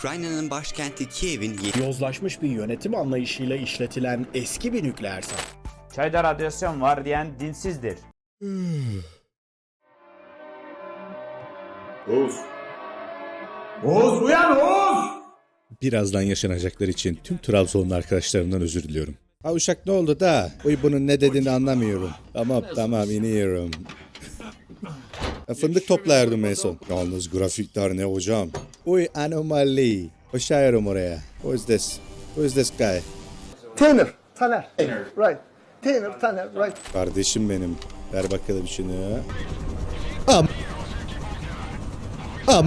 Ukrayna'nın başkenti Kiev'in Yozlaşmış bir yönetim anlayışıyla işletilen eski bir nükleer santral. Çayda radyasyon var diyen dinsizdir. Oğuz. Oğuz uyan Oğuz! Birazdan yaşanacaklar için tüm Trabzonlu arkadaşlarımdan özür diliyorum. Ha uşak ne oldu da? Uy bunun ne dediğini anlamıyorum. Tamam tamam iniyorum. Fındık toplayardım en son. Yalnız grafikler ne hocam? Uy anomali. Koşuyorum oraya. Who is this? Who is this guy? Tanner. Taner. Right. Tanner, Taner, right. Kardeşim benim. Ver bakalım şunu. Am. Am.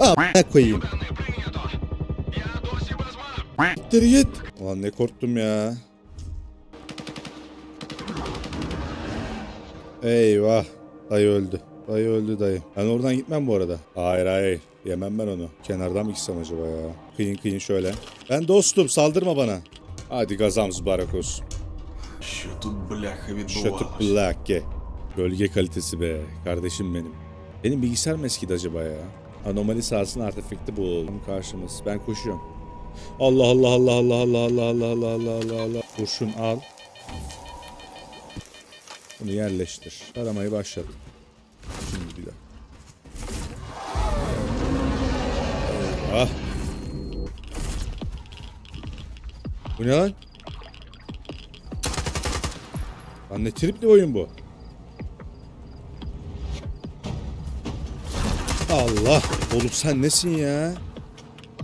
Am. Ne koyayım? Gittir git. Ulan ne korktum ya. Eyvah. Dayı öldü. Dayı öldü dayı. Ben oradan gitmem bu arada. Hayır hayır. Yemem ben onu. Kenardan mı gitsem acaba ya? Kıyın kıyın şöyle. Ben dostum saldırma bana. Hadi gazamız barak olsun. Şutu blaka bir Şutu blake. Bölge kalitesi be. Kardeşim benim. Benim bilgisayar mı eskidi acaba ya? Anomali sahasının artefakti bu. Karşımız. Ben koşuyorum. Allah Allah Allah Allah Allah Allah Allah Allah Allah Allah Allah. Kurşun al. Bunu yerleştir. Aramayı başladım. Ah. Bu ne lan? Lan ne tripli oyun bu? Allah! Oğlum sen nesin ya?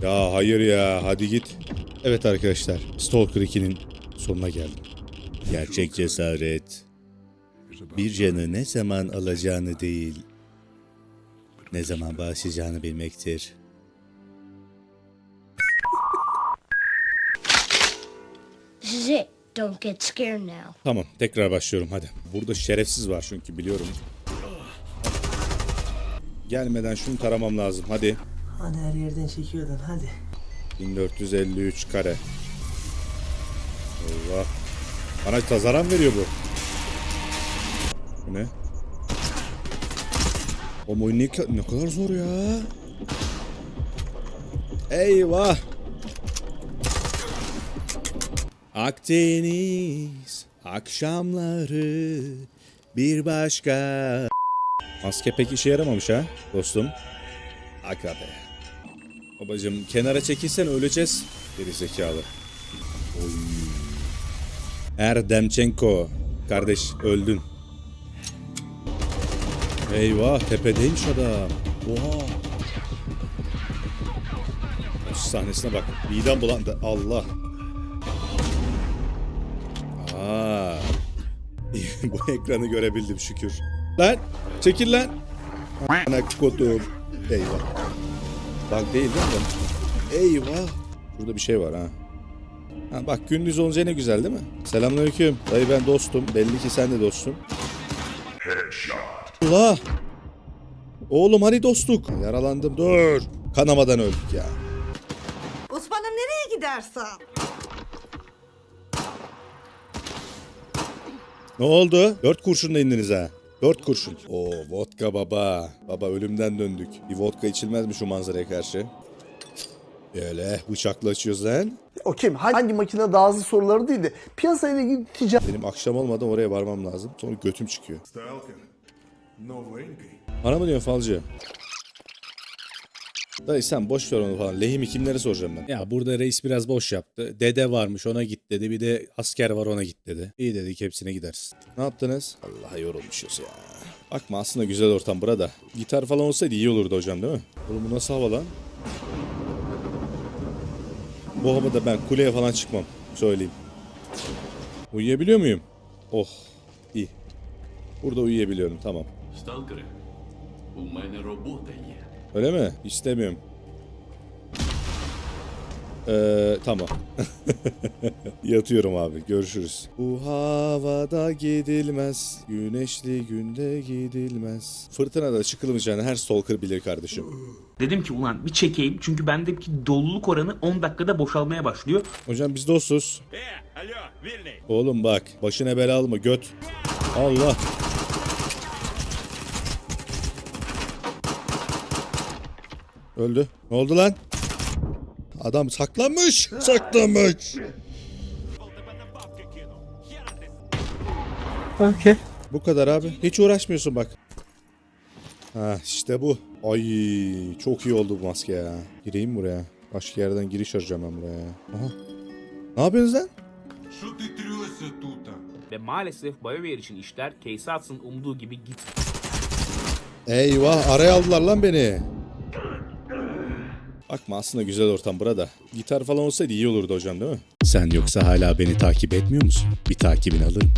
Ya hayır ya hadi git. Evet arkadaşlar Stalker 2'nin sonuna geldim. Gerçek cesaret bir canı ne zaman alacağını değil ne zaman bağışlayacağını bilmektir. Don't get scared now. Tamam tekrar başlıyorum hadi. Burada şerefsiz var çünkü biliyorum. Gelmeden şunu taramam lazım hadi. Hani her yerden çekiyordun hadi. 1453 kare. Allah. Bana tazaran veriyor bu. Bu ne? O oyun ne, ne kadar zor ya. Eyvah. Akdeniz akşamları bir başka. Maske pek işe yaramamış ha dostum. Aga be. Babacım kenara çekilsen öleceğiz. Geri zekalı. Oy. Erdemçenko. Kardeş öldün. Eyvah tepedeymiş adam. Oha. Şu sahnesine bak. Midem bulandı. Allah. Bu ekranı görebildim şükür. Lan çekil lan. Ana kodum. Eyvah. Bak değil değil mi? Eyvah. Burada bir şey var ha. Ha bak gündüz olunca ne güzel değil mi? Selamünaleyküm. Dayı ben dostum. Belli ki sen de dostum. Allah. Oğlum hani dostluk? Yaralandım. Dur. Kanamadan öldük ya. Osman'ım nereye gidersen? Ne oldu? Dört kurşun da indiniz ha. Dört kurşun. Oo vodka baba. Baba ölümden döndük. Bir vodka içilmez mi şu manzaraya karşı? Böyle bıçakla açıyoruz lan. O kim? Hangi makine daha hızlı soruları değil de piyasayla ilgili ticaret... Benim akşam olmadan oraya varmam lazım. Sonra götüm çıkıyor. Bana mı diyorsun falcı? Dayı sen boş ver onu falan. Lehimi kimlere soracağım ben? Ya burada reis biraz boş yaptı. Dede varmış ona git dedi. Bir de asker var ona git dedi. İyi dedik hepsine gideriz. Ne yaptınız? Allah yorulmuşuz ya. Bakma aslında güzel ortam burada. Gitar falan olsaydı iyi olurdu hocam değil mi? Oğlum bu nasıl hava lan? Bu havada ben kuleye falan çıkmam. Söyleyeyim. Uyuyabiliyor muyum? Oh iyi. Burada uyuyabiliyorum tamam. Сталкери, у мене робота є. Öyle mi? İstemiyorum. Ee, tamam. Yatıyorum abi. Görüşürüz. Bu havada gidilmez. Güneşli günde gidilmez. Fırtınada çıkılmayacağını her stalker bilir kardeşim. Dedim ki ulan bir çekeyim çünkü bendeki doluluk oranı 10 dakikada boşalmaya başlıyor. Hocam biz dostuz. Oğlum bak. Başına bela alma göt. Allah. Öldü. Ne oldu lan? Adam saklanmış. Saklanmış. Okey. Bu kadar abi. Hiç uğraşmıyorsun bak. Ha işte bu. Ay çok iyi oldu bu maske ya. Gireyim buraya. Başka yerden giriş arayacağım ben buraya. Aha. Ne yapıyorsunuz lan? Ve maalesef BioWare için işler Keysats'ın umduğu gibi gitmiyor. Eyvah araya aldılar lan beni. Bakma aslında güzel ortam burada. Gitar falan olsaydı iyi olurdu hocam değil mi? Sen yoksa hala beni takip etmiyor musun? Bir takibini alırım.